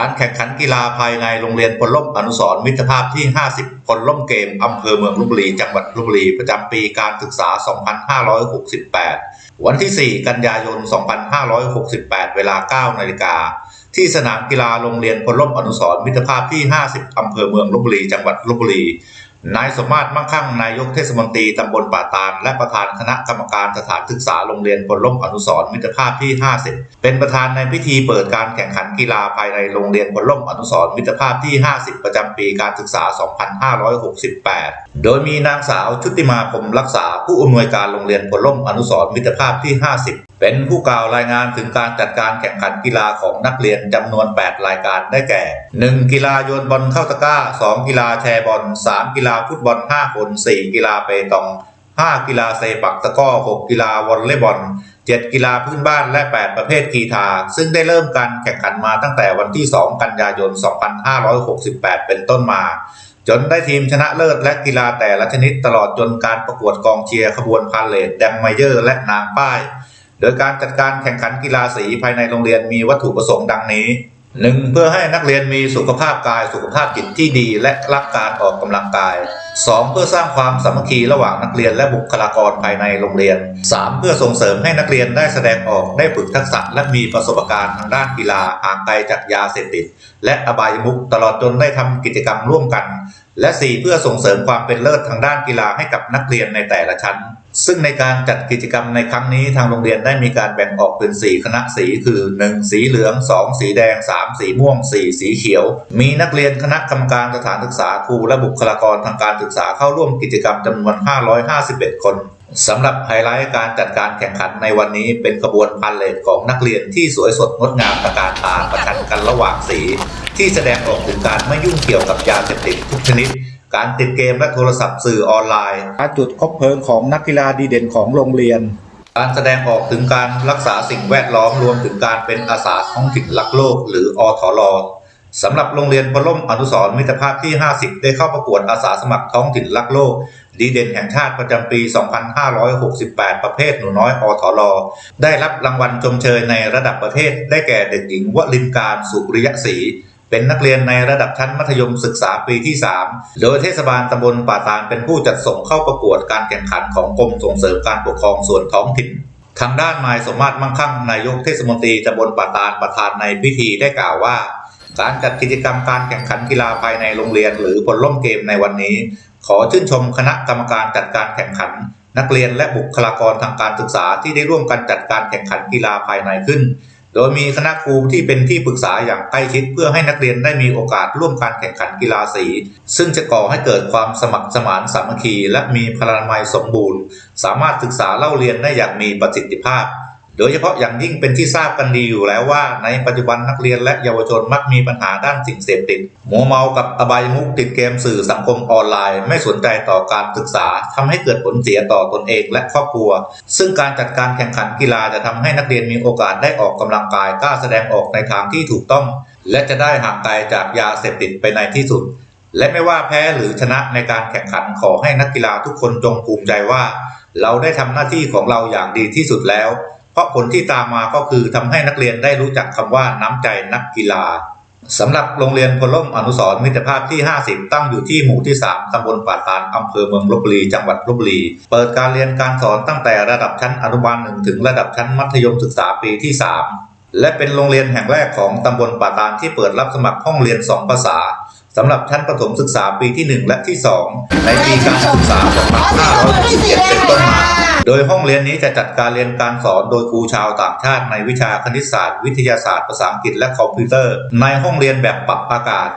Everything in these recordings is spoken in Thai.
การแข่งขันกีฬาภายในโรงเรียนพลล่มอนุสร์มิตรภาพที่ 50พลล่มเกมอำเภอเมืองลบบุรีจังหวัดลบบุรีประจำปีการศึกษา 2568 วันที่ 4 กันยายน 2568 เวลา 9 นาฬิกา ที่สนามกีฬาโรงเรียนพลล่มอนุสร์มิตรภาพที่ 50อำเภอเมืองลบบุรีจังหวัดลบบุรี นายสมมาตรมั่งคั่งนายกเทศมนตรีตำบลป่าตาล และประธานคณะกรรมการสถานศึกษาโรงเรียนพลล่มอนุสร์มิตรภาพที่ 50 เป็นประธานในพิธีเปิดการแข่งขันกีฬาภายในโรงเรียนพลล่มอนุสร์มิตรภาพที่ 50 ประจำปีการศึกษา 2568 โดยมีนางสาวชุติมาคมรักษาผู้อำนวยการโรงเรียนพลล่มอนุสร์มิตรภาพที่ 50เป็นผู้กล่าวรายงานถึงการจัดการแข่งขันกีฬาของนักเรียนจำนวน 8 รายการได้แก่ 1. กีฬาโยนบอลเข้าตะกร้า 2. กีฬาแชร์บอล 3. กีฬาฟุตบอล 5 คน 4. กีฬาเปตอง 5. กีฬาเซปักตะก้อ 6. กีฬาวอลเลย์บอล 7. กีฬาพื้นบ้านและ 8 ประเภทกีฬาซึ่งได้เริ่มการแข่งขันมาตั้งแต่วันที่ 2 กันยายน 2568 เป็นต้นมา จนได้ทีมชนะเลิศและกีฬาแต่ละชนิดตลอดจนการประกวดกองเชียร์ขบวนพาเลทแดงไมเยอร์และนางป้าย โดยการจัดการแข่งขันกีฬาสีภายในโรงเรียนมีวัตถุประสงค์ดังนี้ 1. เพื่อให้นักเรียนมีสุขภาพกายสุขภาพจิตที่ดีและรักการออกกำลังกาย 2. เพื่อสร้างความสามัคคีระหว่างนักเรียนและบุคลากรภายในโรงเรียน 3. เพื่อส่งเสริมให้นักเรียนได้แสดงออกได้ฝึกทักษะและมีประสบการณ์ทางด้านกีฬาห่างไกลจากยาเสพติด และอบายมุขตลอดจนได้ทำกิจกรรมร่วมกัน และ 4. เพื่อส่งเสริมความเป็นเลิศทางด้านกีฬาให้กับนักเรียนในแต่ละชั้น ซึ่งในการจัดกิจกรรมในครั้งนี้ทางโรงเรียนได้มีการแบ่งออกเป็น 4 คณะสีคือ 1. สีเหลือง 2. สีแดง 3. สีม่วง 4. สีเขียว มีนักเรียนคณะกรรมการสถานศึกษาครูและบุคลากรทางการศึกษาเข้าร่วมกิจกรรมจำนวน 551 คนสำหรับไฮไลท์การจัดการแข่งขันในวันนี้เป็นขบวนพาเลทของนักเรียนที่สวยสดงดงามตระการตาประชันกันระหว่างสี ที่แสดงออกถึงการไม่ยุ่งเกี่ยวกับยาเสพติดทุกชนิด การติดเกมและโทรศัพท์สื่อออนไลน์การจุดคบเพลิงของนักกีฬาดีเด่นของโรงเรียน การแสดงออกถึงการรักษาสิ่งแวดล้อมรวมถึงการเป็นอาสาท้องถิ่นรักโลก หรืออทรสำหรับโรงเรียนพล่มอนุสรณ์มิตรภาพที่ 50 ได้เข้าประกวดอาสาสมัครท้องถิ่นรักโลก ดีเด่นแห่งชาติประจำปี 2568 ประเภทหนูน้อยอทรได้รับรางวัลชมเชยในระดับประเทศ ได้แก่เด็กหญิงวลินการสุริยศรี เป็นนักเรียนในระดับชั้นมัธยมศึกษาปีที่ 3 โดยเทศบาลตำบลป่าตาลเป็นผู้จัดส่งเข้าประกวดการแข่งขันของกรมส่งเสริมการปกครองส่วนท้องถิ่น ทางด้านนายสมมาตรมั่งคั่งนายกเทศมนตรีตำบลป่าตาลประธานในพิธีได้กล่าวว่า การจัดกิจกรรมการแข่งขันกีฬาภายในโรงเรียน หรือผลล่มเกมในวันนี้ ขอชื่นชมคณะกรรมการจัดการแข่งขัน นักเรียนและบุคลากรทางการศึกษาที่ได้ร่วมกันจัดการแข่งขันกีฬาภายในขึ้น โดยมีคณะครูที่เป็นที่ปรึกษาอย่างใกล้ชิดเพื่อให้นักเรียนได้มีโอกาสร่วมการแข่งขันกีฬาสี ซึ่งจะก่อให้เกิดความสมัครสมานสามัคคี และมีพลานามัยสมบูรณ์ สามารถศึกษาเล่าเรียนได้อย่างมีประสิทธิภาพ โดยเฉพาะอย่างยิ่งเป็นที่ทราบกันดีอยู่แล้วว่า ในปัจจุบันนักเรียนและเยาวชนมักมีปัญหาด้านสิ่งเสพติดมัวเมากับอบายมุขติดเกมสื่อสังคมออนไลน์ ไม่สนใจต่อการศึกษาทำให้เกิดผลเสียต่อตนเองและครอบครัว ซึ่งการจัดการแข่งขันกีฬาจะทำให้นักเรียนมีโอกาสได้ออกกำลังกายกล้าแสดงออกในทางที่ถูกต้อง และจะได้ห่างไกลจากยาเสพติดไปในที่สุด และไม่ว่าแพ้หรือชนะในการแข่งขันขอให้นักกีฬาทุกคนจงภูมิใจว่า เราได้ทำหน้าที่ของเราอย่างดีที่สุดแล้ว เพราะผลที่ตามมาก็คือทำให้นักเรียนได้รู้จักคำว่าน้ำใจนักกีฬาสำหรับโรงเรียนพล่มอนุสรมิตรภาพที่ 50 ตั้งอยู่ที่หมู่ที่ 3 ตำบลป่าตาลอำเภอเมืองลบบุรี จังหวัดลบบุรี เปิดการเรียนการสอนตั้งแต่ระดับชั้นอนุบาลหนึ่งถึงระดับชั้นมัธยมศึกษาปีที่ 3 และเป็นโรงเรียนแห่งแรกของตำบลป่าตาลที่เปิดรับสมัครห้องเรียน 2 ภาษา สำหรับชั้นประถมศึกษาปีที่ 1 และที่ 2 ในปีการศึกษา2567เป็นต้นมา โดยห้องเรียนนี้จะจัดการเรียนการสอนโดยครูชาวต่างชาติในวิชาคณิตศาสตร์ วิทยาศาสตร์ภาษาอังกฤษและคอมพิวเตอร์ ในห้องเรียนแบบปรับอากาศ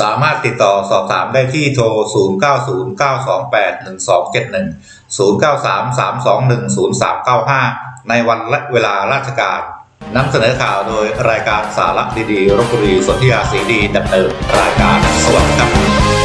สามารถติดต่อสอบถามได้ที่โทร 0909281271 0933210395 ในวันและเวลาราชการ นำเสนอข่าวโดยรายการสาระดีๆรบบุรีสนธิยาสีดีดำเนินรายการสวัสดีครับ